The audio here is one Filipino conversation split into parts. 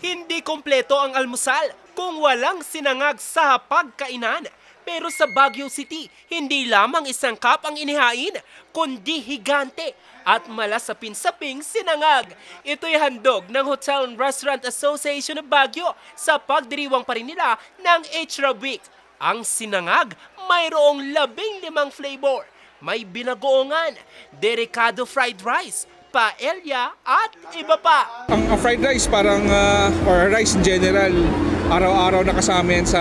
Hindi kompleto ang almusal kung walang sinangag sa pagkainan. Pero sa Baguio City, hindi lamang isang cup ang inihain, kundi higante at malasapin-saping sinangag. Ito'y handog ng Hotel and Restaurant Association of Baguio sa pagdiriwang pa rin nila ng HRA Week. Ang sinangag, mayroong labing limang flavor. May binagoongan, derecado fried rice, paella at iba pa. Ang, ang fried rice parang uh, or rice in general araw-araw na kasama yan sa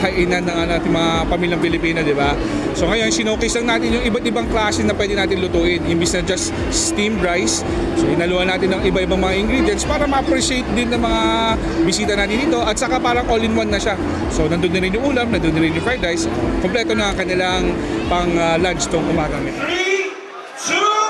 hainan ng ano, mga pamilyang Pilipino, di ba? So ngayon, sinokis lang natin yung iba't ibang klase na pwede natin lutuin. Imbis na just steamed rice, so inaluan natin ng iba-ibang mga ingredients para ma-appreciate din ng mga bisita natin dito. At saka parang all-in-one na siya. So nandun na rin yung ulam, nandun na rin yung fried rice. Kompleto na ang kanilang pang uh, lunch tong umaga. 3, 2,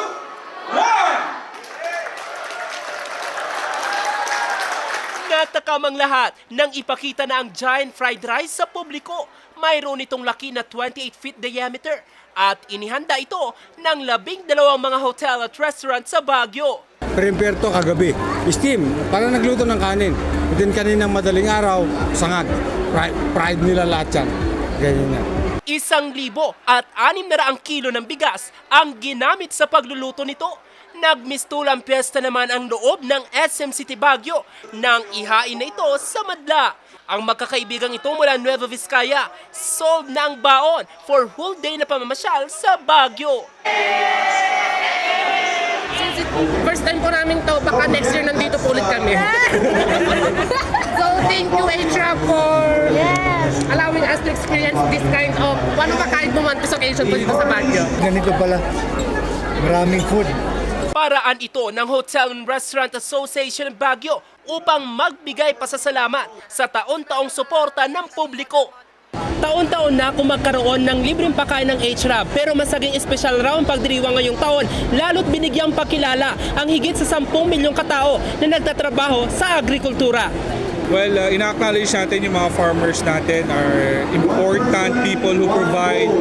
Nagtakam ang lahat nang ipakita na ang giant fried rice sa publiko. Mayroon itong laki na 28 feet diameter at inihanda ito ng labing dalawang mga hotel at restaurant sa Baguio. Prepare kagabi. Steam, para nagluto ng kanin. And then kaninang madaling araw, sangag. Pride, pride nila lahat yan. Ganyan yan. Isang libo at anim na raang kilo ng bigas ang ginamit sa pagluluto nito Nagmistulang piyesta naman ang loob ng SM City Baguio nang ihain na ito sa madla. Ang magkakaibigang ito mula Nueva Vizcaya, sold na ang baon for whole day na pamamasyal sa Baguio. Since it, first time po namin to, baka next year nandito po ulit kami. so thank you Atra for allowing us to experience this kind of one of a kind momentous occasion po dito sa Baguio. Ganito pala. Maraming food. Paraan ito ng Hotel and Restaurant Association ng Baguio upang magbigay pasasalamat sa taon-taong suporta ng publiko. Taon-taon na kung magkaroon ng libreng pagkain ng HRAB pero masaging espesyal raw ang pagdiriwang ngayong taon lalo't binigyang pagkilala ang higit sa 10 milyong katao na nagtatrabaho sa agrikultura. Well, uh, ina-acknowledge natin yung mga farmers natin are important people who provide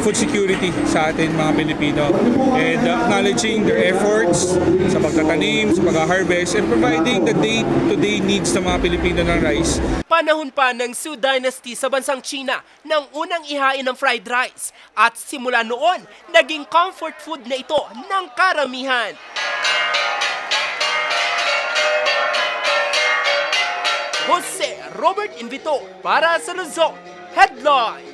food security sa atin mga Pilipino. And uh, acknowledging their efforts sa pagtatanim, sa pag-harvest, and providing the day-to-day needs ng mga Pilipino ng rice. Panahon pa ng Su Dynasty sa bansang China nang unang ihain ng fried rice at simula noon naging comfort food na ito ng karamihan. Jose Robert Invito para sa Luzon Headline